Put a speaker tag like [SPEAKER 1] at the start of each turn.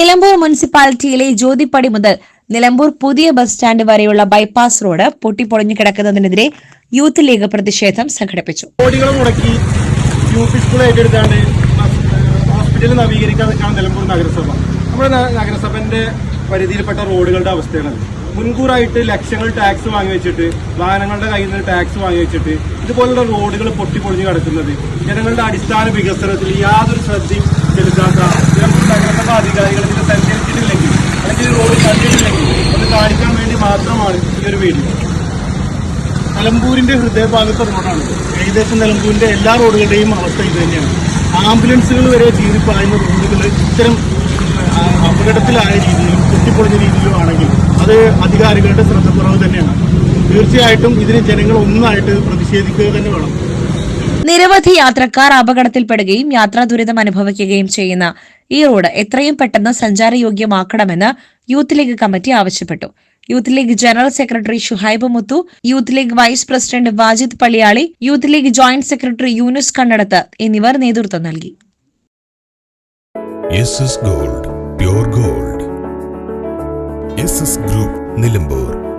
[SPEAKER 1] നിലമ്പൂർ മുനിസിപ്പാലിറ്റിയിലെ ജ്യോതിപ്പടി മുതൽ നിലമ്പൂർ പുതിയ ബസ് സ്റ്റാൻഡ് വരെയുള്ള ബൈപ്പാസ് റോഡ് പൊട്ടിപ്പൊളിഞ്ഞു കിടക്കുന്നതിനെതിരെ യൂത്ത് ലീഗ് പ്രതിഷേധം സംഘടിപ്പിച്ചു.
[SPEAKER 2] മുടക്കി നവീകരിക്കാൻ നിലമ്പൂർ നഗരസഭ. നമ്മുടെ നഗരസഭന്റെ പരിധിയിൽപ്പെട്ട റോഡുകളുടെ അവസ്ഥയാണ് മുൻകൂറായിട്ട് ലക്ഷങ്ങൾ ടാക്സ് വാങ്ങി വെച്ചിട്ട് വാഹനങ്ങളുടെ കയ്യിൽ നിന്ന് ടാക്സ് വാങ്ങി വെച്ചിട്ട് ഇതുപോലുള്ള റോഡുകൾ പൊട്ടിപ്പൊളിഞ്ഞ് കിടക്കുന്നത് ജനങ്ങളുടെ അടിസ്ഥാന വികസനത്തിൽ യാതൊരു ശ്രദ്ധയും മാത്രമാണ് ഈ ഒരു വീഡിയോ നിലമ്പൂരിന്റെ ഹൃദയഭാഗത്തെ റോഡാണ്. ഏകദേശം നിലമ്പൂരിന്റെ എല്ലാ റോഡുകളുടെയും അവസ്ഥ ഇത് തന്നെയാണ്. ആംബുലൻസുകൾ വരെ ചീറിപ്പായുന്ന റോഡുകൾ ഇത്തരം അപകടത്തിലായ രീതിയിലും പൊട്ടിപ്പൊളിഞ്ഞ രീതിയിലും ആണെങ്കിൽ അത് അധികാരികളുടെ ശ്രദ്ധക്കുറവ് തന്നെയാണ്. തീർച്ചയായിട്ടും ഇതിന് ജനങ്ങൾ ഒന്നായിട്ട് പ്രതിഷേധിക്കുക തന്നെ വേണം.
[SPEAKER 1] നിരവധി യാത്രക്കാർ അപകടത്തിൽപ്പെടുകയും യാത്രാ ദുരിതം അനുഭവിക്കുകയും ചെയ്യുന്ന ഈ റോഡ് എത്രയും പെട്ടെന്ന് സഞ്ചാരയോഗ്യമാക്കണമെന്ന് യൂത്ത് ലീഗ് കമ്മിറ്റി ആവശ്യപ്പെട്ടു. Youth league general secretary Shuhaib Muthu youth league vice president Wajid Palliyali youth league joint secretary Yunus Kannadath എന്നിവർ നേതൃത്വം നൽകി.
[SPEAKER 3] Gold gold. ഗ്രൂപ്പ് നിലമ്പൂർ.